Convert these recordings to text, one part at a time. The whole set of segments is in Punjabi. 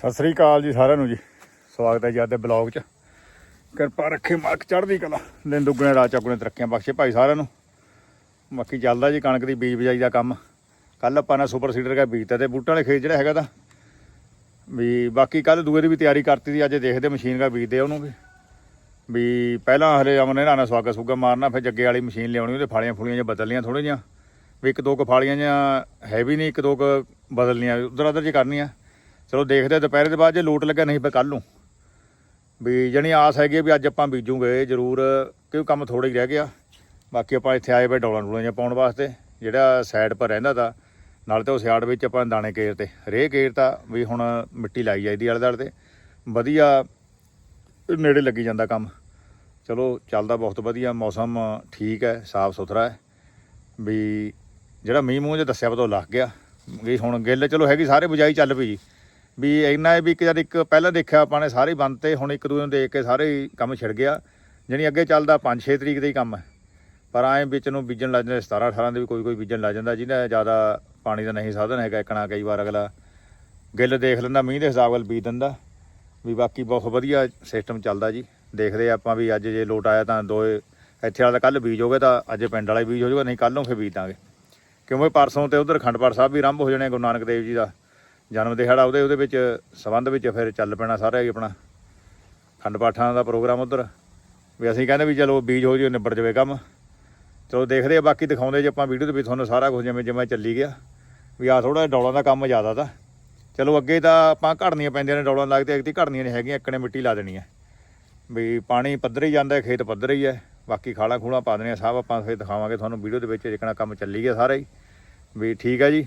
ਸਤਿ ਸ੍ਰੀ ਅਕਾਲ ਜੀ ਸਾਰਿਆਂ ਨੂੰ ਜੀ। ਸਵਾਗਤ ਹੈ ਜੀ ਅੱਜ ਦੇ ਬਲੌਗ 'ਚ। ਕਿਰਪਾ ਰੱਖੇ ਮਾਲਕ ਚੜ੍ਹਦੀ ਕਲਾ। ਦਿਨ ਦੁੱਗਣੇ ਰਾਤ ਚੌਗੁਣੇ, ਤਰੱਕੀਆਂ ਬਖਸ਼ੇ ਭਾਈ ਸਾਰਿਆਂ ਨੂੰ। ਬਾਕੀ ਚੱਲਦਾ ਜੀ ਕਣਕ ਦੀ ਬੀਜ ਬਿਜਾਈ ਦਾ ਕੰਮ। ਕੱਲ ਆਪਾਂ ਨੇ ਸੁਪਰ ਸੀਡਰ ਦਾ ਬੀਜਤਾ ਤੇ ਬੂਟਾਂ ਵਾਲੇ ਖੇਤ ਜਿਹੜਾ ਹੈਗਾ ਤਾਂ ਵੀ ਬਾਕੀ ਕੱਲ ਦੂਏ ਦੀ ਵੀ ਤਿਆਰੀ ਕਰਤੀ ਸੀ, ਅੱਜ ਦੇਖਦੇ ਮਸ਼ੀਨ ਦਾ ਬੀਜਦੇ ਉਹਨੂੰ ਵੀ। ਵੀ ਪਹਿਲਾਂ ਹਲੇ ਅਮਨੇ ਨਾਲ ਸਵਾਗਾ ਸੁਗਾ ਮਾਰਨਾ, ਫਿਰ ਜੱਗੇ ਵਾਲੀ ਮਸ਼ੀਨ ਲਿਆਉਣੀ, ਉਹਦੇ ਫਾਲੀਆਂ ਫੁਲੀਆਂ ਜਿਹਾ ਬਦਲਣੀਆਂ ਥੋੜ੍ਹੀਆਂ ਜਿਹੀਆਂ। ਵੀ ਇੱਕ ਦੋ ਕੁ ਫਾਲੀਆਂ ਜਿਹਾ ਹੈ ਵੀ ਨਹੀਂ, ਇੱਕ ਦੋ ਕੁ ਬਦਲਣੀਆਂ ਉਧਰ ਉਧਰ ਜੀ ਕਰਨੀਆਂ। ਚਲੋ ਦੇਖਦੇ ਦੁਪਹਿਰੇ ਦੇ ਬਾਅਦ ਜੇ ਲੋਟ ਲੱਗਾ ਨਹੀਂ ਫਿਰ ਕੱਲ ਨੂੰ। ਵੀ ਜਣੀ ਆਸ ਹੈਗੀ ਆ ਵੀ ਅੱਜ ਆਪਾਂ ਬੀਜੂਗੇ, ਜ਼ਰੂਰ ਕਿਉਂਕਿ ਕੰਮ ਥੋੜਾ ਹੀ ਰਹਿ ਗਿਆ। ਬਾਕੀ ਆਪਾਂ ਇੱਥੇ ਆਏ ਪਏ ਡੋਲਾਂ ਡੋਲਾਂ ਜਿਹਾ ਪਾਉਣ ਵਾਸਤੇ, ਜਿਹੜਾ ਸਾਈਡ ਪਰ ਰਹਿੰਦਾ ਤਾਂ, ਨਾਲ ਤੇ ਉਹ ਸਿਆੜ ਵਿੱਚ ਆਪਾਂ ਦਾਣੇ ਕੇਰ ਤੇ। ਰੇ ਕੇਰ ਤਾਂ ਵੀ ਹੁਣ ਮਿੱਟੀ ਲਾਈ ਜਾਈਦੀ ਆਲੇ ਦੁਆਲੇ ਤੇ। ਵਧੀਆ ਨੇੜੇ ਲੱਗੀ ਜਾਂਦਾ ਕੰਮ। ਚਲੋ, ਚੱਲਦਾ ਬਹੁਤ ਵਧੀਆ, ਮੌਸਮ ਠੀਕ ਹੈ, ਸਾਫ਼ ਸੁਥਰਾ ਹੈ। ਵੀ ਜਿਹੜਾ ਮੀਂਹ ਮੂੰਹ ਜੇ ਦੱਸਿਆ ਪਤਾ ਉਹ ਲੱਗ ਗਿਆ। ਵੀ ਹੁਣ ਗਿੱਲ ਚਲੋ ਹੈਗੀ, ਸਾਰੇ ਬੁਝਾਈ ਚੱਲ ਪਈ ਜੀ। ਵੀ ਇੰਨਾ ਹੈ ਵੀ ਇੱਕ ਜਦ ਇੱਕ ਪਹਿਲਾਂ ਦੇਖਿਆ ਆਪਾਂ ਨੇ ਸਾਰੇ ਬੰਦ ਤੇ, ਹੁਣ ਇੱਕ ਦੂਜੇ ਨੂੰ ਦੇਖ ਕੇ ਸਾਰੇ ਹੀ ਕੰਮ ਛਿੜ ਗਿਆ। ਜਾਣੀ ਅੱਗੇ ਚੱਲਦਾ 5-6 ਤਰੀਕ ਦਾ ਹੀ ਕੰਮ ਹੈ। ਪਰ ਐਂ ਵਿੱਚ ਨੂੰ ਬੀਜਣ ਲੱਗ ਜਾਂਦੇ 17 18 ਦੇ ਵੀ ਕੋਈ ਕੋਈ ਬੀਜਣ ਲੱਗ ਜਾਂਦਾ, ਜਿਹਦਾ ਜ਼ਿਆਦਾ ਪਾਣੀ ਦਾ ਨਹੀਂ ਸਾਧਨ ਹੈਗਾ ਇੱਕਣਾ ਕਈ ਵਾਰ ਅਗਲਾ। ਗਿੱਲ ਦੇਖ ਲੈਂਦਾ, ਮੀਂਹ ਦੇ ਹਿਸਾਬ ਨਾਲ ਬੀਜ ਦਿੰਦਾ। ਵੀ ਬਾਕੀ ਬਹੁਤ ਵਧੀਆ ਸਿਸਟਮ ਚੱਲਦਾ ਜੀ। ਦੇਖਦੇ ਆਪਾਂ ਵੀ ਅੱਜ ਜੇ ਲੋਟ ਆਇਆ ਤਾਂ ਦੋ ਇੱਥੇ ਵਾਲਾ ਕੱਲ ਬੀਜ ਹੋਗੇ ਤਾਂ ਅੱਜ ਪਿੰਡ ਵਾਲਾ ਹੀ ਬੀਜ ਹੋ ਜਾਊਗਾ, ਨਹੀਂ ਕੱਲ ਨੂੰ ਫਿਰ ਬੀਜ ਦਾਂਗੇ ਕਿਉਂਕਿ ਪਰਸੋਂ ਤੇ ਉਧਰ ਖੰਡਪਾੜ ਸਾਹਿਬ ਵੀ ਆਰੰਭ ਹੋ ਜਾਣੇ ਗੁਰੂ ਨਾਨਕ ਦੇਵ ਜੀ ਦਾ। ਜਨਮ ਦਿਹਾੜਾ ਉਹਦੇ ਉਹਦੇ ਵਿੱਚ, ਸੰਬੰਧ ਵਿੱਚ ਫਿਰ ਚੱਲ ਪੈਣਾ ਸਾਰਾ ਹੀ ਆਪਣਾ। ਖੰਡ ਪਾਠਾਂ ਦਾ ਪ੍ਰੋਗਰਾਮ ਉਧਰ। ਵੀ ਅਸੀਂ ਕਹਿੰਦੇ ਵੀ ਚਲੋ ਬੀਜ ਹੋ ਜੀ ਨਿਬੜ ਜਾਵੇ ਕੰਮ। ਚਲੋ ਦੇਖਦੇ ਆ, ਬਾਕੀ ਦਿਖਾਉਂਦੇ ਜੇ ਆਪਾਂ ਵੀਡੀਓ ਦੇ ਵਿੱਚ ਤੁਹਾਨੂੰ ਸਾਰਾ ਕੁਝ ਜਿਵੇਂ ਜਿਵੇਂ ਚੱਲੀ ਗਿਆ। ਵੀ ਆ ਥੋੜਾ ਡੌਲਾਂ ਦਾ ਕੰਮ ਜ਼ਿਆਦਾ ਤਾਂ। ਚਲੋ ਅੱਗੇ ਤਾਂ ਆਪਾਂ ਘੜਨੀਆਂ ਪੈਂਦੀਆਂ ਨੇ ਡੌਲਾਂ ਲੱਗਦੇ ਇੱਕ ਦੀ ਘੜਨੀਆਂ ਨਹੀਂ ਹੈਗੀਆਂ, ਇੱਕ ਨੇ ਮਿੱਟੀ ਲਾ ਦੇਣੀ ਹੈ। ਵੀ ਪਾਣੀ ਪੱਧਰ ਹੀ ਜਾਂਦਾ, ਖੇਤ ਪੱਧਰ ਹੀ ਹੈ। ਬਾਕੀ ਖਾਲਾ ਖੂਲਾ ਪਾ ਦੇਣੀਆਂ, ਸਭ ਆਪਾਂ ਫਿਰ ਦਿਖਾਵਾਂਗੇ ਤੁਹਾਨੂੰ ਵੀਡੀਓ ਦੇ ਵਿੱਚ ਜਿਕਣਾ ਕੰਮ ਚੱਲੀ ਗਿਆ ਸਾਰਾ ਹੀ। ਵੀ ਠੀਕ ਹੈ ਜੀ।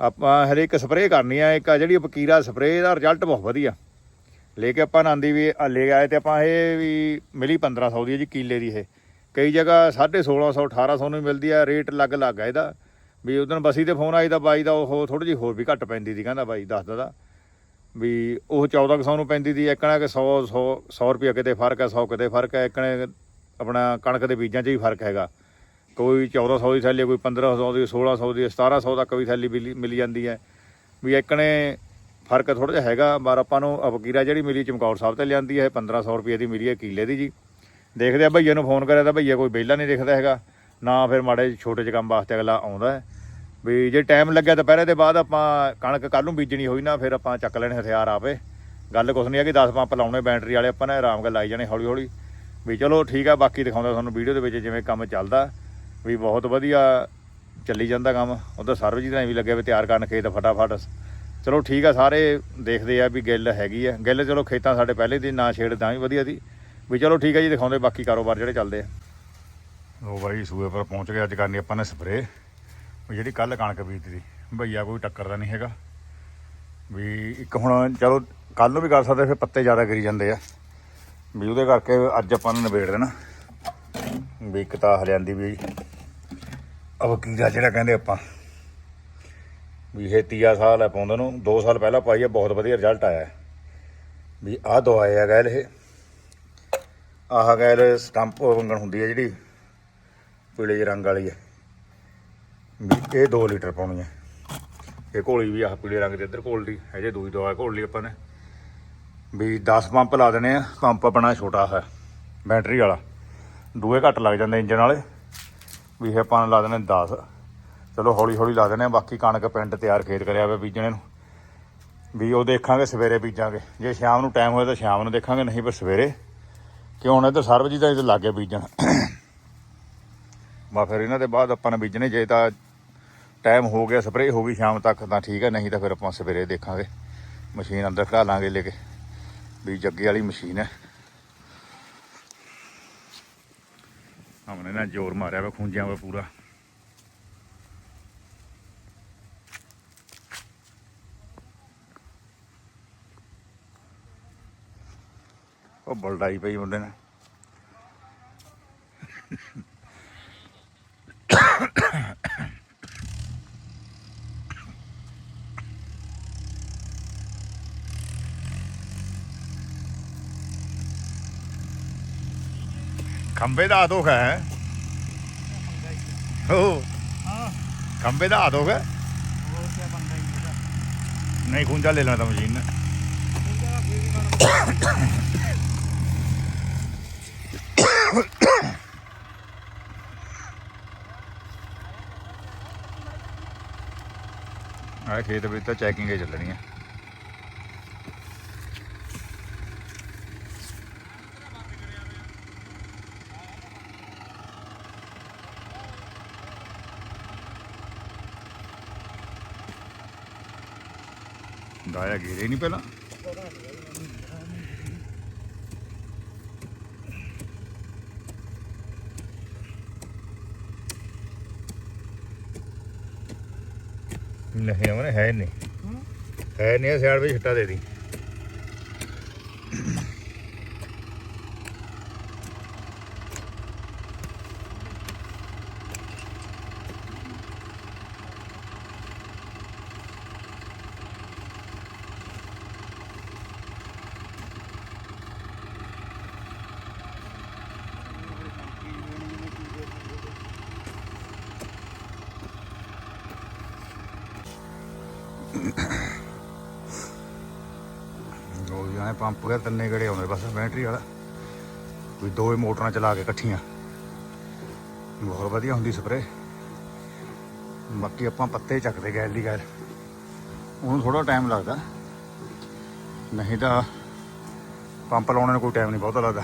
ਆਪਾਂ ਹਰੇਕ ਸਪਰੇਅ ਕਰਨੀ ਆ, ਇੱਕ ਆ ਜਿਹੜੀ ਪਕੀਰਾ ਸਪਰੇਅ ਦਾ ਰਿਜ਼ਲਟ ਬਹੁਤ ਵਧੀਆ। ਲੈ ਕੇ ਆਪਾਂ ਆਂਦੀ ਵੀ ਆ ਲੈ ਆਏ ਤੇ ਆਪਾਂ ਇਹ ਵੀ ਮਿਲੀ 1500 ਦੀ ਹੈ ਜੀ ਕੀਲੇ ਦੀ ਇਹ। ਕਈ ਜਗ੍ਹਾ 1650 1800 ਨੂੰ ਮਿਲਦੀ ਆ, ਰੇਟ ਲੱਗ ਲੱਗ ਆ ਇਹਦਾ। ਵੀ ਉਦੋਂ ਬਸੀ ਤੇ ਫੋਨ ਆਈ ਦਾ ਬਾਈ ਦਾ ਉਹ ਥੋੜੀ ਜਿਹੀ ਹੋਰ ਵੀ ਘੱਟ ਪੈਂਦੀ ਸੀ, ਕਹਿੰਦਾ ਬਾਈ ਦੱਸਦਾ ਦਾ ਵੀ ਉਹ 1400 ਨੂੰ ਪੈਂਦੀ ਦੀ ਇੱਕਣਾ ਕਿ 100 100 100 ਰੁਪਏ ਕਿਤੇ ਫ਼ਰਕ ਹੈ 100 ਕਿਤੇ ਫ਼ਰਕ ਹੈ ਇੱਕਣੇ ਆਪਣਾ ਕਣਕ ਦੇ ਬੀਜਾਂ 'ਚ ਵੀ ਫ਼ਰਕ ਹੈਗਾ। ਕੋਈ 1400 ਦੀ ਥੈਲੀ ਕੋਈ 1500 ਦੀ 1600 ਦੀ 1700 ਤੱਕ ਵੀ ਥੈਲੀ ਮਿਲੀ, ਮਿਲ ਜਾਂਦੀ ਹੈ। ਵੀ ਇੱਕਣੇ ਫ਼ਰਕ ਥੋੜਾ ਜਿਹਾ ਹੈਗਾ, ਪਰ ਆਪਾਂ ਨੂੰ ਅਬਕੀਰਾ ਜਿਹੜੀ ਮਿਲੀ ਚਮਕੌਰ ਸਾਹਿਬ ਤੇ ਲਿਆਂਦੀ ਹੈ 1500 ਰੁਪਏ ਦੀ ਮਿਲੀ ਹੈ ਕਿਲੇ ਦੀ ਜੀ। ਦੇਖਦੇ ਆ ਭਈਆ ਨੂੰ ਫੋਨ ਕਰਿਆ ਤਾਂ ਭਈਆ ਕੋਈ ਵਿਹਲਾ ਨਹੀਂ ਦਿਖਦਾ ਹੈਗਾ, ਨਾ ਫਿਰ ਮਾੜੇ ਛੋਟੇ ਜਿਹੇ ਕੰਮ ਵਾਸਤੇ ਅਗਲਾ ਆਉਂਦਾ ਹੈ। ਵੀ ਜੇ ਟਾਈਮ ਲੱਗਿਆ ਦੁਪਹਿਰੇ ਦੇ ਬਾਅਦ ਆਪਾਂ ਕਣਕ ਕੱਲ ਨੂੰ ਬੀਜਣੀ ਹੋਈ ਨਾ, ਫਿਰ ਆਪਾਂ ਚੱਕ ਲੈਣੇ ਹਥਿਆਰ ਆਪੇ। ਗੱਲ ਕੁਛ ਨਹੀਂ ਹੈ ਕਿ 10 ਪੰਪ ਲਾਉਣੇ, ਬੈਟਰੀ ਵਾਲੇ ਆਪਾਂ ਨੇ, ਆਰਾਮ ਨਾਲ ਲਾਈ ਜਾਣੇ ਹੌਲੀ ਹੌਲੀ ਵੀ ਚਲੋ ਠੀਕ ਆ, ਬਾਕੀ ਦਿਖਾਉਂਦਾ ਤੁਹਾਨੂੰ ਵੀਡੀਓ ਦੇ ਵਿੱਚ ਜਿਵੇਂ ਕੰਮ ਚੱਲਦਾ। ਵੀ ਬਹੁਤ ਵਧੀਆ ਚੱਲੀ ਜਾਂਦਾ ਕੰਮ। ਉਧਰ ਸਰਵਜੀਤ ਨੇ ਵੀ ਲੱਗੇ ਵੀ ਤਿਆਰ ਕਰਨ ਖੇਤ ਫਟਾਫਟ। ਚਲੋ ਠੀਕ ਆ, ਸਾਰੇ ਦੇਖਦੇ ਆ ਵੀ ਗਿੱਲ ਹੈਗੀ ਆ। ਗਿੱਲ ਚਲੋ ਖੇਤਾਂ ਸਾਡੇ ਪਹਿਲੇ ਦੀ ਨਾ ਛੇੜ ਤਾਂ ਵੀ ਵਧੀਆ ਦੀ ਵੀ ਚਲੋ ਠੀਕ ਆ ਜੀ, ਦਿਖਾਉਂਦੇ ਬਾਕੀ ਕਾਰੋਬਾਰ ਜਿਹੜੇ ਚੱਲਦੇ ਆ। ਉਹ ਬਾਈ, ਸੂਏ ਪਰ ਪਹੁੰਚ ਗਏ ਅੱਜ ਕਰਨੀ ਆਪਾਂ ਨੇ ਸਪਰੇ ਜਿਹੜੀ ਕੱਲ ਕਣਕ ਬੀਜਦੀ ਸੀ ਭਈਆ ਕੋਈ ਟੱਕਰ ਦਾ ਨਹੀਂ ਹੈਗਾ। ਵੀ ਇੱਕ ਹੁਣ ਚਲੋ ਕੱਲ ਨੂੰ ਵੀ ਕਰ ਸਕਦੇ, ਫਿਰ ਪੱਤੇ ਜ਼ਿਆਦਾ ਗਿਰੀ ਜਾਂਦੇ ਆ। ਵੀ ਉਹਦੇ ਕਰਕੇ ਅੱਜ ਆਪਾਂ ਨੂੰ ਨਿਬੇੜ ਦੇਣਾ। ਵੀ ਇੱਕ ਤਾਂ ਹਰਿਆਂਦੀ ਵੀ ਅਵਕੀਰਾ ਜਿਹੜਾ ਕਹਿੰਦੇ ਆਪਾਂ? ਵੀ ਇਹ ਤੀਆ ਸਾਲ ਹੈ ਪਾਉਂਦੇ ਨੂੰ 2 ਸਾਲ ਪਹਿਲਾਂ ਪਾਈ ਹੈ ਬਹੁਤ ਵਧੀਆ ਰਿਜ਼ਲਟ ਆਇਆ ਹੈ। ਵੀ ਆਹ ਦਵਾਈ ਆ ਗੈਲ ਇਹ। ਆਹ ਗੈਲ ਸਟੰਪ ਵੰਗਣ ਹੁੰਦੀ ਹੈ ਜਿਹੜੀ, ਪੀਲੇ ਰੰਗ ਵਾਲੀ ਹੈ। ਵੀ ਇਹ 2 ਲੀਟਰ ਪਾਉਣੀ ਹੈ। ਇਹ ਘੋਲੀ ਵੀ ਆਹ ਪੀਲੇ ਰੰਗ ਦੇ, ਇੱਧਰ ਘੋਲ ਲਈ ਹੈ ਜੇ ਦੂਈ ਦਵਾ ਘੋਲ ਲਈ ਆਪਾਂ ਨੇ। ਵੀ 10 ਪੰਪ ਲਾ ਦੇਣੇ ਆ, ਪੰਪ ਆਪਣਾ ਛੋਟਾ ਹੈ, ਬੈਟਰੀ ਵਾਲਾ। ਦੂਏ ਘੱਟ ਲੱਗ ਜਾਂਦੇ ਇੰਜਨ ਵਾਲੇ। ਵੀ ਇਹ ਆਪਾਂ ਲਾ ਦੇਣੇ 10 ਚਲੋ ਹੌਲੀ ਹੌਲੀ ਲਾ ਦੇਣੇ ਆ, ਬਾਕੀ ਕਣਕ ਪਿੰਡ ਤਿਆਰ ਖੇਤ ਕਰਿਆ ਵੇ ਬੀਜਣੇ ਨੂੰ। ਵੀ ਉਹ ਦੇਖਾਂਗੇ, ਸਵੇਰੇ ਬੀਜਾਂਗੇ। ਜੇ ਸ਼ਾਮ ਨੂੰ ਟਾਈਮ ਹੋਇਆ ਤਾਂ ਸ਼ਾਮ ਨੂੰ ਦੇਖਾਂਗੇ, ਨਹੀਂ ਪਰ ਸਵੇਰੇ। ਕਿਉਂ ਹੁਣ ਇੱਧਰ ਸਰਬਜੀਤ ਦਾ ਇੱਧਰ ਲੱਗੇ ਬੀਜਣ। ਬਾ ਫਿਰ ਇਹਨਾਂ ਦੇ ਬਾਅਦ ਆਪਾਂ ਨੇ ਬੀਜਣੇ, ਜੇ ਤਾਂ ਟਾਈਮ ਹੋ ਗਿਆ ਸਪਰੇਅ ਹੋ ਗਈ ਸ਼ਾਮ ਤੱਕ, ਤਾਂ ਠੀਕ ਹੈ ਨਹੀਂ ਤਾਂ ਫਿਰ ਆਪਾਂ ਸਵੇਰੇ ਦੇਖਾਂਗੇ। ਮਸ਼ੀਨ ਅੰਦਰ ਖੜਾ ਲਾਂਗੇ ਲੈ ਕੇ। ਵੀ ਜੱਗੇ ਵਾਲੀ ਮਸ਼ੀਨ ਹੈ। ਹਮਨੇ ਨਾ ਜ਼ੋਰ ਮਾਰਿਆ ਵਾ ਖੂੰਜਿਆਂ ਵਾ ਪੂਰਾ। ਉਹ ਬਲਡਾਈ ਪਈ ਮੁੰਡੇ ਨੇ ਖੰਬੇ ਦਾ ਆਦੋਖ ਹੈ ਹੋ। ਹਾਂ। ਖੰਬੇ ਦਾ ਆਦੋਖ ਹੈ ਨਹੀਂ ਖੁੰਝਾ ਲੈ ਲੈਣਾ ਤਾਂ ਮਸ਼ੀਨ ਨੇ ਆਹ ਖੇਤ ਵਿੱਚ ਤਾਂ ਚੈਕਿੰਗ ਹੀ ਚੱਲਣੀ ਹੈ। ਗਾਇਆ ਗੇਰੇ ਨਹੀਂ ਪਹਿਲਾਂ। ਨਹੀਂ ਉਹਨੇ ਹੈ ਨਹੀਂ। ਹੈ। ਨਹੀਂ ਸਿਆੜ ਵਿੱਚ ਛਿੱਟਾ ਦੇ ਦੀ। ਉਹ ਜਿਹਾ ਪੰਪ ਗਿਆ ਤਿੰਨੇ ਗੜੇ ਆਉਂਦੇ, ਬਸ ਬੈਟਰੀ ਵਾਲਾ। ਵੀ ਦੋਵੇਂ ਮੋਟਰਾਂ ਚਲਾ ਕੇ ਇਕੱਠੀਆਂ। ਬਹੁਤ ਵਧੀਆ ਹੁੰਦੀ ਸਪਰੇ ਬਾਕੀ ਆਪਾਂ ਪੱਤੇ ਚੱਕਦੇ ਗਏ ਦੀ ਗੈਰ ਉਹਨੂੰ ਥੋੜਾ ਟਾਈਮ ਲੱਗਦਾ। ਨਹੀਂ ਤਾਂ ਪੰਪ ਲਾਉਣ ਨੂੰ ਕੋਈ ਟਾਈਮ ਨਹੀਂ, ਬਹੁਤਾ ਲੱਗਦਾ।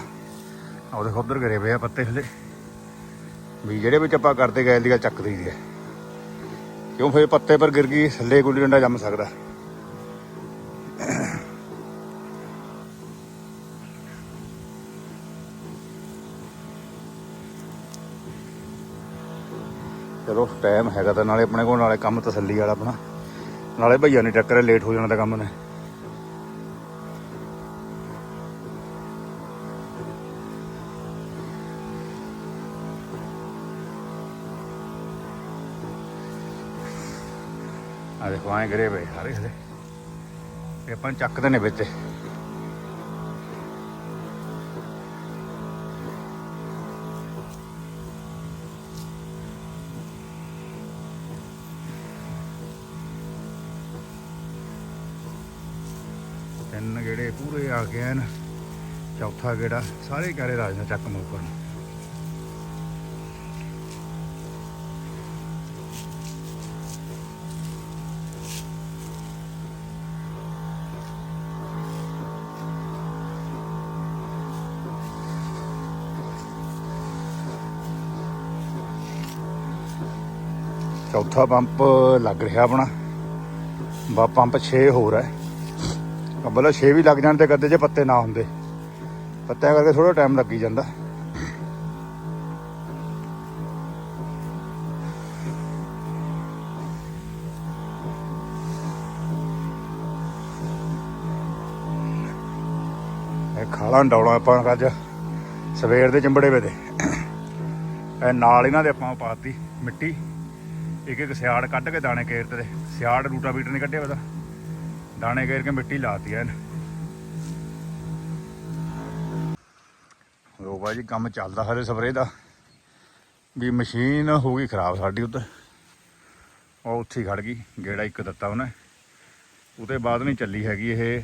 ਆਹ ਦੇਖੋ, ਉਧਰ ਗਰੇ ਪਏ ਆ ਪੱਤੇ ਹਲੇ ਵੀ ਜਿਹੜੇ ਵਿੱਚ ਆਪਾਂ ਕਰਦੇ ਗਏ ਦੀ ਗੱਲ ਚੱਕ ਦਈਦੀ ਹੈ ਕਿਉਂ ਫਿਰ ਪੱਤੇ ਪਰ ਗਿਰ ਗਈ, ਥੱਲੇ ਗੁੱਲੀ ਡੰਡਾ ਜੰਮ ਸਕਦਾ। ਚਲੋ ਟਾਈਮ ਹੈਗਾ ਤਾਂ ਨਾਲੇ ਆਪਣੇ ਕੋਲ, ਨਾਲੇ ਕੰਮ ਤਸੱਲੀ ਵਾਲਾ ਆਪਣਾ। ਨਾਲੇ ਭਈਆ ਨੇ ਟੱਕਰੇ ਲੇਟ ਹੋ ਜਾਣਾ ਤਾਂ ਕੰਮ ਨੇ। ਆ ਦੇਖੋ ਆਏ ਗਰੇ ਪਏ ਸਾਰੇ ਹਲੇ। ਇਹ ਆਪਾਂ ਚੱਕਦੇ ਨੇ ਵਿੱਚ। ਤਿੰਨ ਗੇੜੇ ਪੂਰੇ ਆ ਗਏ ਹਨ। ਚੌਥਾ ਗੇੜਾ, ਸਾਰੇ ਕਰੇ ਰਾਜ ਨੇ ਚੱਕ ਮੋਕਰ ਨੂੰ ਚੌਥਾ ਪੰਪ ਲੱਗ ਰਿਹਾ ਆਪਣਾ। ਬਾ ਪੰਪ 6 ਹੋਰ ਹੈ। ਅੱਬਲਾ 6 ਵੀ ਲੱਗ ਜਾਣ ਤੇ ਕਦੇ ਜੇ ਪੱਤੇ ਨਾ ਹੁੰਦੇ। ਪੱਤਿਆਂ ਕਰਕੇ ਥੋੜਾ ਟਾਈਮ ਲੱਗੀ ਜਾਂਦਾ। ਇਹ ਖਾਲਾਂ ਡੌਲਾਂ ਆਪਾਂ ਅੱਜ ਸਵੇਰ ਦੇ ਚਿੰਬੜੇ ਵੇ ਦੇ ਇਹ ਨਾਲ ਇਹਨਾਂ ਦੇ ਆਪਾਂ ਪਾਤੀ ਮਿੱਟੀ। ਇੱਕ ਇੱਕ ਸਿਆੜ ਕੱਢ ਕੇ ਦਾਣੇ ਕੇਰ ਤੇ ਸਿਆੜ ਰੂਟਾ ਬੀਟਰ ਨਹੀਂ ਕੱਢਿਆ ਉਹਦਾ ਦਾਣੇ ਕੇਰ ਕੇ ਮਿੱਟੀ ਲਾਤੀ ਐਨ ਲੋ ਬਾਈ ਜੀ, ਕੰਮ ਚੱਲਦਾ ਹਰੇ ਸਪਰੇ ਦਾ। ਵੀ ਮਸ਼ੀਨ ਹੋ ਗਈ ਖਰਾਬ ਸਾਡੀ ਉੱਤੇ ਉਹ ਉੱਥੇ ਹੀ ਖੜ ਗਈ, ਗੇੜਾ ਇੱਕ ਦਿੱਤਾ ਉਹਨੇ। ਉਹਦੇ ਬਾਅਦ ਨਹੀਂ ਚੱਲੀ ਹੈਗੀ ਇਹ।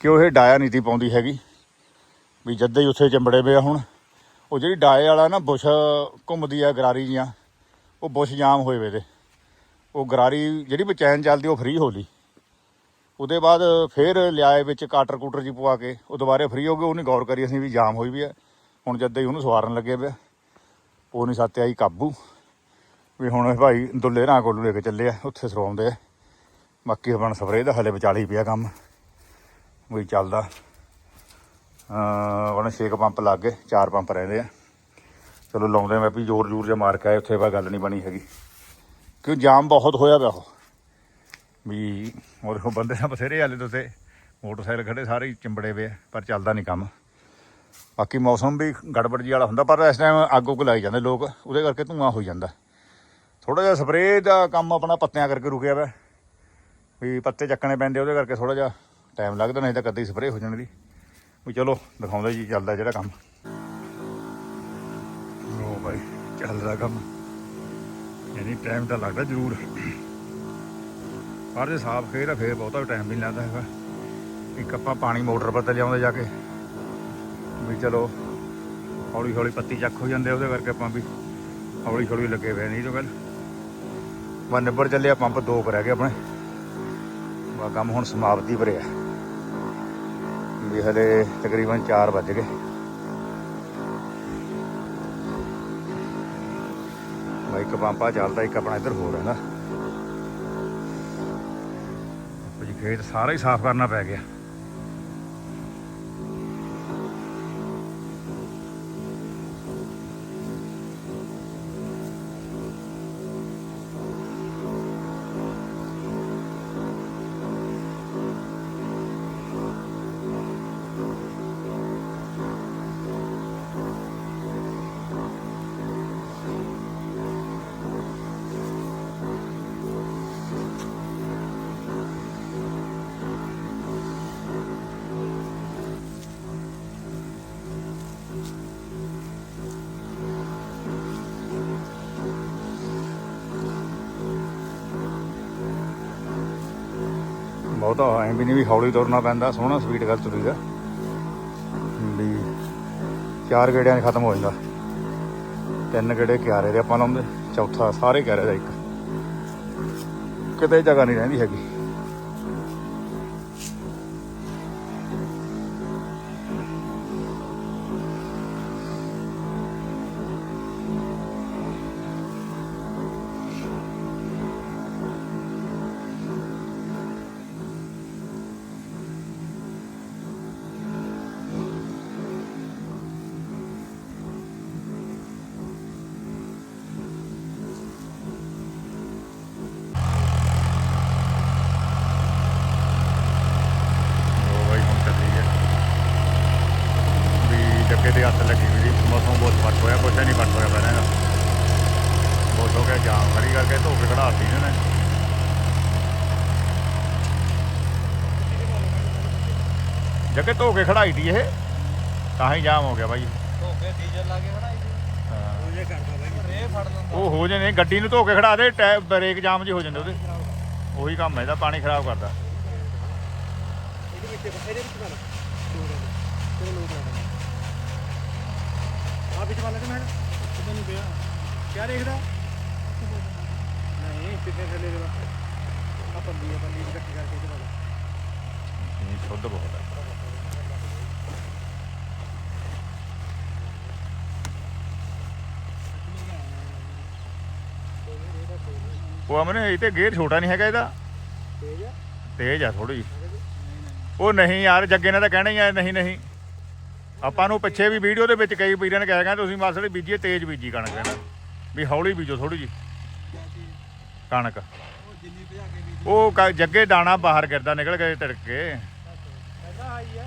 ਕਿਉਂ ਇਹ ਡਾਇਆ ਨੀਤੀ ਪਾਉਂਦੀ ਹੈਗੀ? ਵੀ ਜਦ ਹੀ ਉੱਥੇ ਚੰਬੜੇ ਪਿਆ ਹੁਣ। ਉਹ ਜਿਹੜੀ ਡਾਏ ਵਾਲਾ ਨਾ ਬੁਸ਼ ਘੁੰਮਦੀ ਆ ਗਰਾਰੀ ਜੀਆਂ। ਉਹ ਬੁਸ਼ ਜਾਮ ਹੋਏ ਵੇ ਤੇ। ਉਹ ਗਰਾਰੀ ਜਿਹੜੀ ਬਚੈਨ ਚੱਲਦੀ, ਉਹ ਫ੍ਰੀ ਹੋ ਲਈ ਉਹਦੇ ਬਾਅਦ ਫੇਰ ਲਿਆਏ ਵਿੱਚ ਕਾਟਰ ਕੂਟਰ ਜੀ ਪਵਾ ਕੇ, ਉਹ ਦੁਬਾਰੇ ਫ੍ਰੀ ਹੋ ਗਏ, ਉਹਨੇ ਗੌਰ ਕਰੀ, ਅਸੀਂ ਵੀ ਜਾਮ ਹੋਈ ਵੀ ਆ। ਹੁਣ ਜਦ ਹੀ ਉਹਨੂੰ ਸਵਾਰਨ ਲੱਗੇ ਪਿਆ। ਉਹ ਨਹੀਂ ਸੱਤ ਆਈ ਕਾਬੂ। ਵੀ ਹੁਣ ਇਹ ਭਾਈ ਦੁੱਲੇ ਰਾਂ ਕੋਲ ਲੈ ਕੇ ਚੱਲੇ ਆ, ਉੱਥੇ ਸਰਵਾਉਂਦੇ ਆ। ਬਾਕੀ ਆਪਣਾ ਸਪਰੇਅ ਦਾ ਹਲੇ ਵਿਚਾਲੀ ਪਿਆ ਕੰਮ। ਵੀ ਚੱਲਦਾ। ਅਹ ਉਹਨਾਂ ਛੇ ਕੁ ਪੰਪ ਲੱਗ ਗਏ, ਚਾਰ ਪੰਪ ਰਹਿੰਦੇ ਆ। ਚਲੋ ਲਾਉਂਦੇ ਮੈਂ ਵੀ ਜ਼ੋਰ ਜ਼ੋਰ ਜਿਹਾ ਮਾਰ ਕੇ ਆਏ ਉੱਥੇ ਬਾ ਗੱਲ ਨਹੀਂ ਬਣੀ ਹੈਗੀ। ਕਿਉਂ ਜਾਮ ਬਹੁਤ ਹੋਇਆ ਪਿਆ ਉਹ। ਵੀ ਉਹ ਦੇਖੋ ਬੰਦੇ ਤਾਂ ਬਥੇਰੇ ਹਾਲੇ ਤੋਂ ਤੇ ਮੋਟਰਸਾਈਕਲ ਖੜੇ ਸਾਰੇ ਹੀ ਚਿੰਬੜੇ ਪਏ ਪਰ ਚੱਲਦਾ ਨਹੀਂ ਕੰਮ। ਬਾਕੀ ਮੌਸਮ ਵੀ ਗੜਬੜ ਜੀ ਵਾਲਾ ਹੁੰਦਾ, ਪਰ ਇਸ ਟਾਈਮ ਅੱਗ ਉੱਗ ਲਾਈ ਜਾਂਦੇ ਲੋਕ, ਉਹਦੇ ਕਰਕੇ ਧੂਆਂ ਹੋਈ ਜਾਂਦਾ। ਥੋੜਾ ਜਿਹਾ ਸਪਰੇਅ ਦਾ ਕੰਮ ਆਪਣਾ ਪੱਤਿਆਂ ਕਰਕੇ ਰੁਕਿਆ ਵਾ ਵੀ ਪੱਤੇ ਚੱਕਣੇ ਪੈਂਦੇ, ਉਹਦੇ ਕਰਕੇ ਥੋੜਾ ਜਿਹਾ ਟਾਈਮ ਲੱਗਦਾ, ਨਹੀਂ ਤਾਂ ਕਦੇ ਸਪਰੇਅ ਹੋ ਜਾਣੀ ਦੀ। ਵੀ ਚਲੋ, ਦਿਖਾਉਂਦਾ ਜੀ ਚੱਲਦਾ ਜਿਹੜਾ ਕੰਮ। ਭਾਈ ਚੱਲਦਾ ਕੰਮ। ਯਾਨੀ ਟਾਈਮ ਤਾਂ ਲੱਗਦਾ ਜ਼ਰੂਰ। ਪਰ ਜੇ ਸਾਫ਼ ਖੇਤ ਆ, ਫੇਰ ਬਹੁਤਾ ਟਾਈਮ ਵੀ ਨਹੀਂ ਲੱਗਦਾ ਹੈਗਾ। ਇੱਕ ਆਪਾਂ ਪਾਣੀ ਮੋਟਰ ਪਰ ਤੇ ਲਿਆਉਂਦੇ ਜਾ ਕੇ। ਵੀ ਚਲੋ ਹੌਲੀ ਹੌਲੀ ਪੱਤੀ ਚੱਕ ਹੋ ਜਾਂਦੇ ਉਹਦੇ ਕਰਕੇ ਆਪਾਂ ਵੀ ਹੌਲੀ ਹੌਲੀ ਲੱਗੇ ਪਏ ਨਹੀਂ ਤਾਂ ਗੱਲ। ਬਾ ਨਿੱਬੜ ਚੱਲਿਆ, ਪੰਪ ਦੋ ਕੁ ਰਹਿ ਗਏ ਆਪਣੇ। ਬਾ ਕੰਮ ਹੁਣ ਸਮਾਪਤੀ ਭਰਿਆ ਵੀ ਹਲੇ ਤਕਰੀਬਨ 4 ਵੱਜ ਗਏ। ਬਾ ਇੱਕ ਪੰਪਾ ਚੱਲਦਾ ਇੱਕ ਆਪਣਾ ਇੱਧਰ ਹੋ ਰਹਿੰਦਾ ਜੀ ਖੇਤ ਸਾਰਾ ਹੀ ਸਾਫ਼ ਕਰਨਾ ਪੈ ਗਿਆ। ਬਹੁਤਾ ਐਂ ਵੀ ਨਹੀਂ ਵੀ ਹੌਲੀ ਤੁਰਨਾ ਪੈਂਦਾ, ਸੋਹਣਾ ਸਪੀਡ ਕਰ ਤੁਰੀਦਾ ਵੀ ਚਾਰ ਗੇੜਿਆਂ 'ਚ ਖਤਮ ਹੋ ਜਾਂਦਾ। ਤਿੰਨ ਗੇੜੇ ਕਿਆਰੇ ਦੇ ਆਪਾਂ ਲਾਉਂਦੇ, ਚੌਥਾ ਸਾਰੇ ਕਿਆਰੇ ਦਾ ਇੱਕ। ਕਿਤੇ ਜਗ੍ਹਾ ਨਹੀਂ ਰਹਿੰਦੀ ਹੈਗੀ ਉਹ ਬਾਈ ਹੁਣ ਚੱਲੀ ਹੈ ਵੀ ਜੱਗੇ ਦੇ ਹੱਥ ਲੱਗੀ ਵੀ ਜੀ ਮੌਸਮ ਬਹੁਤ ਫਟ ਹੋਇਆ ਕੁਛ ਨਹੀਂ ਫਟ ਹੋਇਆ ਪਹਿਲਾਂ ਇਹਦਾ ਬਹੁਤ ਹੋ ਗਿਆ ਜਾਮ ਖੜੀ ਕਰਕੇ ਧੋ ਕੇ ਖੜਾਤੀ ਇਹਨੇ। ਜੱਗੇ ਧੋ ਕੇ ਖੜਾਈ ਦੀ ਇਹ। ਤਾਂ ਹੀ ਜਾਮ ਹੋ ਗਿਆ ਬਾਈ। ਧੋ ਕੇ ਡੀਜ਼ਲ ਲਾ ਕੇ ਖੜਾਈ ਹਾਂ। ਉਹ ਜੇ ਕਰਦਾ ਬਾਈ। ਰੇ ਫੜ ਲੈਂਦਾ। ਉਹ ਹੋ ਜਾਂਦੇ ਗੱਡੀ ਨੂੰ ਧੋ ਕੇ ਖੜਾ ਦੇ ਟੈ- ਬ੍ਰੇਕ ਜਾਮ ਜੇ ਹੋ ਜਾਂਦੇ ਉਹਦੇ। ਉਹੀ ਕੰਮ ਹੈ ਇਹਦਾ ਪਾਣੀ ਖਰਾਬ ਕਰਦਾ। ਇਹਦੇ ਵਿੱਚ ਇਹਦੇ ਵਿੱਚ ਪਾ ਲਾ ਚਲੋ ਲੋਕ ਲਾ ਆ ਵਿੱਚ ਪਾ ਲੈ ਤੇ ਮੈਂ। ਕਿਤੇ ਨਹੀਂ ਪਿਆ। ਕਿਆ ਦੇਖਦਾ? ਨਹੀਂ ਪਿੱਛੇ ਥੱਲੇ ਦੇ ਆ ਪੱਲੀ ਆ ਪੱਲੀ ਇਕੱਠੀ ਕਰਕੇ ਤੇ ਪਾ ਲਾ ਇਹ ਸ਼ੁੱਧ ਬਹੁਤ ਹੈ ਉਹ ਅਮਨੇ ਇਹ ਤੇ ਗੇਅਰ ਛੋਟਾ ਨਹੀਂ ਹੈਗਾ ਇਹਦਾ। ਤੇਜ ਆ? ਤੇਜ਼ ਆ ਥੋੜੀ ਉਹ ਨਹੀਂ ਯਾਰ ਜੱਗੇ ਨੇ ਤਾਂ ਕਹਿਣਾ ਹੀ ਆ ਨਹੀਂ ਨਹੀਂ। ਆਪਾਂ ਨੂੰ ਪਿੱਛੇ ਵੀ ਵੀਡੀਓ ਦੇ ਵਿੱਚ ਕਈ ਵੀਰਾਂ ਨੇ ਕਿਹਾ ਕਹਿੰਦੇ ਤੁਸੀਂ ਮਾਸੜੀ ਬੀਜੀਏ ਤੇਜ਼ ਬੀਜੀ ਕਣਕ ਕਹਿੰਦਾ ਵੀ ਹੌਲੀ ਬੀਜੋ ਥੋੜੀ ਜੀ ਕਣਕ। ਉਹ ਜਿੰਨੀ ਕ- ਜੱਗੇ ਦਾਣਾ ਬਾਹਰ ਗਿਰਦਾ, ਨਿਕਲ ਗਏ ਤੜਕੇ ਪਹਿਲਾਂ ਆਈ ਆ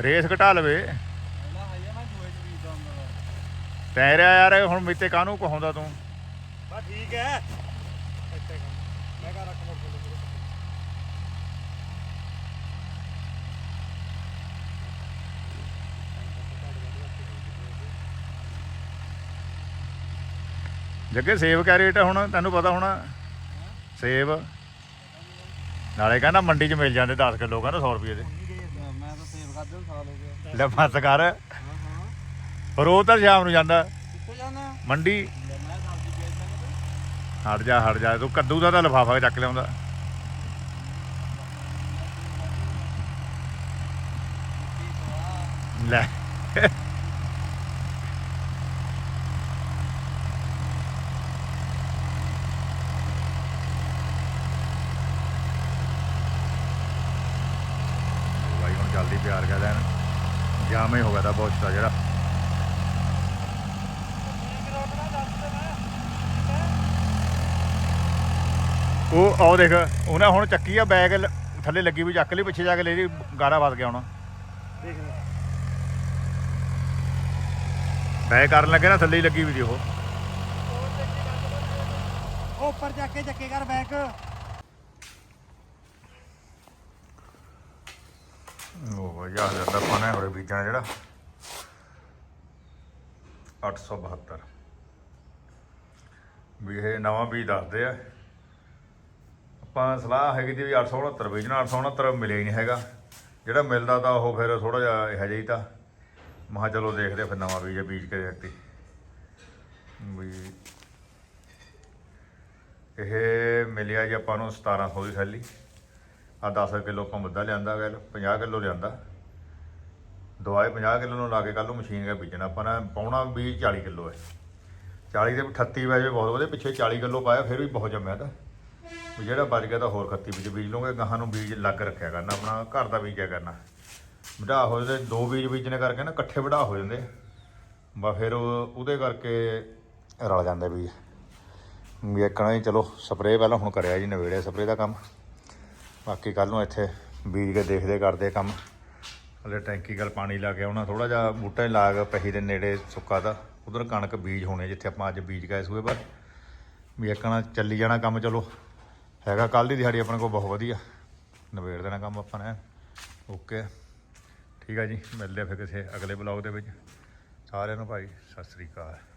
ਰੇਸ ਘਟਾ ਲਵੇ। ਪਹਿਲਾਂ ਆਈ ਆ ਮੈਂ ਦੂਏ ਚ ਵੀ ਦਮ ਤੈ ਰਿਹਾ ਯਾਰ, ਹੁਣ ਮੇਤੇ ਕਾਹਨੂੰ ਕਹਾਉਂਦਾ ਤੂੰ? ਬਾ ਠੀਕ ਹੈ ਇੱਥੇ ਕੰਮ ਮੈਂ ਕਹ ਰੱਖ ਮੋੜ ਕੇ ਜੱਗੇ, ਸੇਬ ਕਿਆ ਰੇਟ ਆ ਹੁਣ? ਤੈਨੂੰ ਪਤਾ ਹੋਣਾ। ਸੇਬ। ਨਾਲੇ ਕਹਿੰਦਾ ਮੰਡੀ 'ਚ ਮਿਲ ਜਾਂਦੇ 10 ਕਿਲੋ, ਕਹਿੰਦਾ 100 ਰੁਪਏ ਦੇ। ਮੈਂ ਤਾਂ ਸੇਵ ਕਰਦੇ ਸਾਲ ਹੋ ਗਿਆ ਲੈ ਮਤ ਕਰ। ਹਾਂ ਤਾਂ ਸ਼ਾਮ ਨੂੰ ਜਾਂਦਾ। ਕਿੱਥੇ ਜਾਣਾ ਮੰਡੀ। ਹਟ ਜਾ ਹਟ ਜਾ। ਤੂੰ ਕੱਦੂ ਦਾ ਤਾਂ ਲਫਾਫਾ ਚੱਕ ਲਿਆਉਂਦਾ। ਲੈ। ਬਾਈ ਹੁਣ ਜਲਦੀ ਪਿਆਰ ਕਰ ਲੈਣ ਜਾਮ ਹੀ ਹੋ ਗਿਆ ਤਾਂ ਬਹੁਤ ਦਾ ਉਹ ਆਓ ਦੇਖ ਉਹਨੇ ਹੁਣ ਚੱਕੀ ਆ, ਬੈਗ ਥੱਲੇ ਲੱਗੀ ਵੀ ਚੱਕ ਲਈ, ਪਿੱਛੇ ਜਾ ਕੇ ਲੈ ਲਈ, ਗਾਰਾ ਵੱਧ ਗਿਆ ਹੁਣ। ਦੇਖ ਲੈ ਬੈਗ ਕਰਨ ਲੱਗੇ ਨਾ, ਥੱਲੇ ਹੀ ਲੱਗੀ ਵੀ ਸੀ ਉਹ। ਉੱਪਰ ਜਾ ਕੇ ਚੱਕੇ ਕਰ ਬੈਕ ਉਹ ਯਾਰ ਜਾਂਦਾ ਪਾਣਾ ਹੋਰੇ ਬੀਜਾਂ ਜਿਹੜਾ। 872 ਵੀ ਇਹ ਨਵਾਂ ਬੀਜ ਦੱਸਦੇ ਆ। ਆਪਾਂ ਸਲਾਹ ਹੈਗੀ ਜੀ ਵੀ 869 ਬੀਜਣਾ 869 ਮਿਲਿਆ ਹੀ ਨਹੀਂ ਹੈਗਾ। ਜਿਹੜਾ ਮਿਲਦਾ ਤਾਂ ਉਹ ਫਿਰ ਥੋੜਾ ਜਿਹਾ ਇਹੋ ਜਿਹਾ ਹੀ ਤਾਂ। ਮਹਾ ਚਲੋ ਦੇਖਦੇ ਫਿਰ ਨਵਾਂ ਬੀਜ ਬੀਜ ਕੇ ਦੇਖਤੀ। ਵੀ ਇਹ ਮਿਲਿਆ ਜੀ ਆਪਾਂ ਨੂੰ 1700 ਦੀ ਥੈਲੀ। ਆ 10 ਕਿਲੋ ਆਪਾਂ ਮੁੱਦਾ ਲਿਆਂਦਾ ਗੱਲ 50 ਕਿਲੋ ਲਿਆਂਦਾ। ਦਵਾਈ 50 ਕਿਲੋ ਨੂੰ ਲਾ ਕੇ ਕੱਲ ਨੂੰ ਮਸ਼ੀਨ ਕੇ ਬੀਜਣਾ। ਆਪਾਂ ਨੇ ਪਾਉਣਾ ਵੀ 40 ਕਿਲੋ ਹੈ। 40 ਦੇ 38 ਵਜੇ ਬਹੁਤ ਵਧੀਆ, ਪਿੱਛੇ 40 ਕਿਲੋ ਪਾਇਆ, ਫਿਰ ਵੀ ਬਹੁਤ ਜੰਮਿਆ ਤਾਂ। ਵੀ ਜਿਹੜਾ ਬਚ ਗਿਆ ਤਾਂ ਹੋਰ ਖੱਤੀ ਵਿੱਚ ਬੀਜ ਲਓਗੇ ਗਾਹਾਂ ਨੂੰ ਬੀਜ ਲੱਗ ਰੱਖਿਆ ਕਰਨਾ, ਆਪਣਾ ਘਰ ਦਾ ਬੀਜਿਆ ਕਰਨਾ। ਵਢਾ ਹੋ ਜਾਂਦੇ, ਦੋ ਬੀਜ ਬੀਜਣੇ ਕਰਕੇ ਨਾ ਇਕੱਠੇ ਵਢਾ ਹੋ ਜਾਂਦੇ। ਬਾ ਫਿਰ ਉਹਦੇ ਕਰਕੇ ਰਲ ਜਾਂਦਾ ਬੀਜ। ਵੀ ਹੀ ਚਲੋ, ਸਪਰੇਅ ਪਹਿਲਾਂ ਹੁਣ ਕਰਿਆ ਜੀ, ਨਵੇੜਿਆ ਸਪਰੇਅ ਦਾ ਕੰਮ। ਬਾਕੀ ਕੱਲ ਨੂੰ ਇੱਥੇ ਬੀਜ ਕੇ ਦੇਖਦੇ, ਕਰਦੇ ਕੰਮ। ਹਲੇ ਟੈਂਕੀ ਗੱਲ ਪਾਣੀ ਲਾ ਕੇ ਆਉਣਾ ਥੋੜਾ ਜਿਹਾ ਬੂਟਾ ਹੀ ਲਾਗ ਪਹੀ ਦੇ ਨੇੜੇ ਸੁੱਕਾ ਦਾ। ਉਧਰ ਕਣਕ ਬੀਜ ਹੋਣੇ ਜਿੱਥੇ ਆਪਾਂ ਅੱਜ ਬੀਜ ਗਏ ਸੂਏ ਪਰ ਵੀ ਇੱਕਣਾ ਚੱਲੀ ਜਾਣਾ ਕੰਮ, ਚਲੋ। ਹੈਗਾ ਕੱਲ ਦੀ ਦਿਹਾੜੀ ਆਪਣੇ ਕੋਲ, ਬਹੁਤ ਵਧੀਆ। ਨਵੇੜ ਦੇਣਾ ਕੰਮ ਆਪਾਂ ਨੇ। ਓਕੇ। ਠੀਕ ਆ ਜੀ, ਮਿਲਦੇ ਆ ਫਿਰ ਕਿਸੇ ਅਗਲੇ ਬਲੌਗ ਦੇ ਵਿੱਚ। ਸਾਰਿਆਂ ਨੂੰ ਭਾਈ, ਸਤਿ ਸ੍ਰੀ ਅਕਾਲ।